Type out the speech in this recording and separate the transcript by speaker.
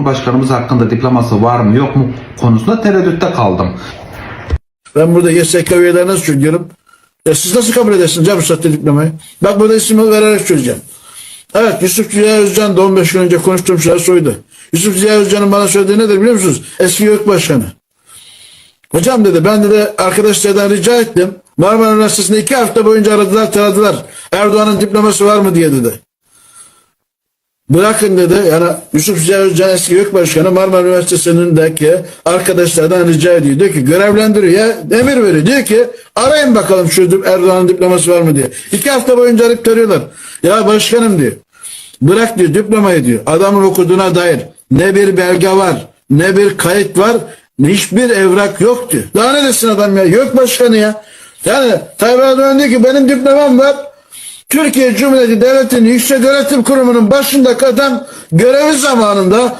Speaker 1: Cumhurbaşkanımız hakkında diploması var mı yok mu konusunda tereddütte kaldım.
Speaker 2: Ben burada YSK üyelerine söylüyorum. Ya siz nasıl kabul edersiniz ya bu sahte diplomayı? Bak burada ismi vererek söyleyeceğim. Evet Yusuf Ziya Özcan da 15 gün önce konuştuğum şey soydu. Yusuf Ziya Özcan'ın bana söylediği nedir biliyor musunuz? Eski YÖK Başkanı. Hocam dedi ben de arkadaşlardan rica ettim. Marmara Üniversitesi'nde iki hafta boyunca aradılar taradılar. Erdoğan'ın diploması var mı diye dedi. Bırakın dedi yani Yusuf Ziya eski YÖK Başkanı Marmara Üniversitesi'ndeki arkadaşlardan rica ediyor. Diyor ki görevlendiriyor ya emir veriyor. Diyor ki arayın bakalım şu Erdoğan'ın diploması var mı diye. İki hafta boyunca arayıp tarıyorlar. Ya başkanım diyor. Bırak diyor diplomayı diyor. Adamın okuduğuna dair ne bir belge var ne bir kayıt var hiçbir evrak yok diyor. Daha ne desin adam ya? YÖK Başkanı ya. Yani Tayyip Erdoğan diyor ki benim diplomam var. Türkiye Cumhuriyeti Devleti'nin Yüksek Öğretim Kurumu'nun başındaki adam görevi zamanında